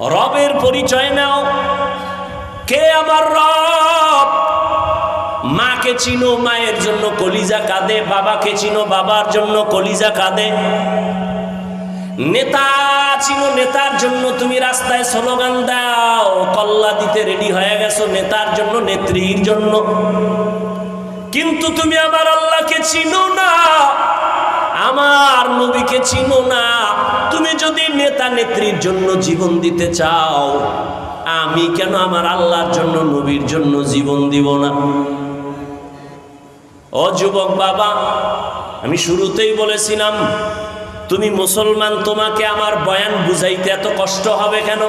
রবের পরিচয় নাও। কে আমার রব? মাকে চিনো, মায়ের জন্য কলিজা কাঁদে, বাবাকে চিনো, বাবার জন্য কলিজা কাঁদে। নেতা চিনো, নেতার জন্য তুমি রাস্তায় স্লোগান দাও, কল্লা দিতে রেডি হয়ে গেছো, নেতার জন্য, নেত্রীর জন্য। কিন্তু তুমি আমার আল্লাহকে চিনো না, আমার নবীকে চিনো নেতা নেত্রীর জন্য জীবন দিতে চাও, আমি কেন আমার আল্লাহর জন্য, নবীর জন্য জীবন দিব না? ও যুবক বাবা, আমি শুরুতেই বলেছিলাম, তুমি মুসলমান, তোমাকে আমার বয়ান বুঝাইতে এত কষ্ট হবে কেন?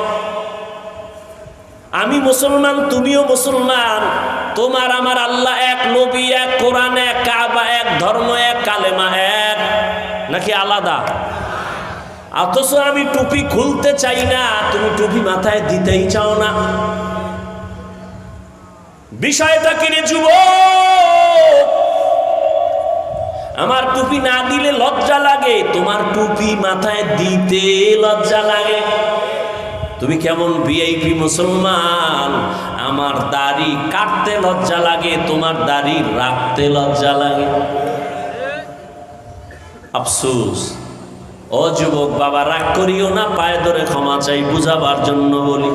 আমি মুসলমান, তুমিও মুসলমান, তোমার আমার আল্লাহ এক নবী, এক কোরআন, এক কাবা, এক ধর্ম, এক কালেমা, এক, নাকি আলাদা? অথচ আমি টুপি খুলতে চাই না, তুমি টুপি মাথায় দিতেই চাও না। বিষয়টা কিনে যুব আমার টুপি না দিলে লজ্জা লাগে, তোমার টুপি মাথায় দিতে লজ্জা লাগে। তুমি কেমন ভিআইপি মুসলমান? আমার দাড়ি কাটতে লজ্জা লাগে, তোমার দাড়ি রাখতে লজ্জা লাগে। আফসোস। ও যুবক বাবা রাগ করিও না পায়ে ধরে ক্ষমা চাই বুঝাবার জন্য বলি।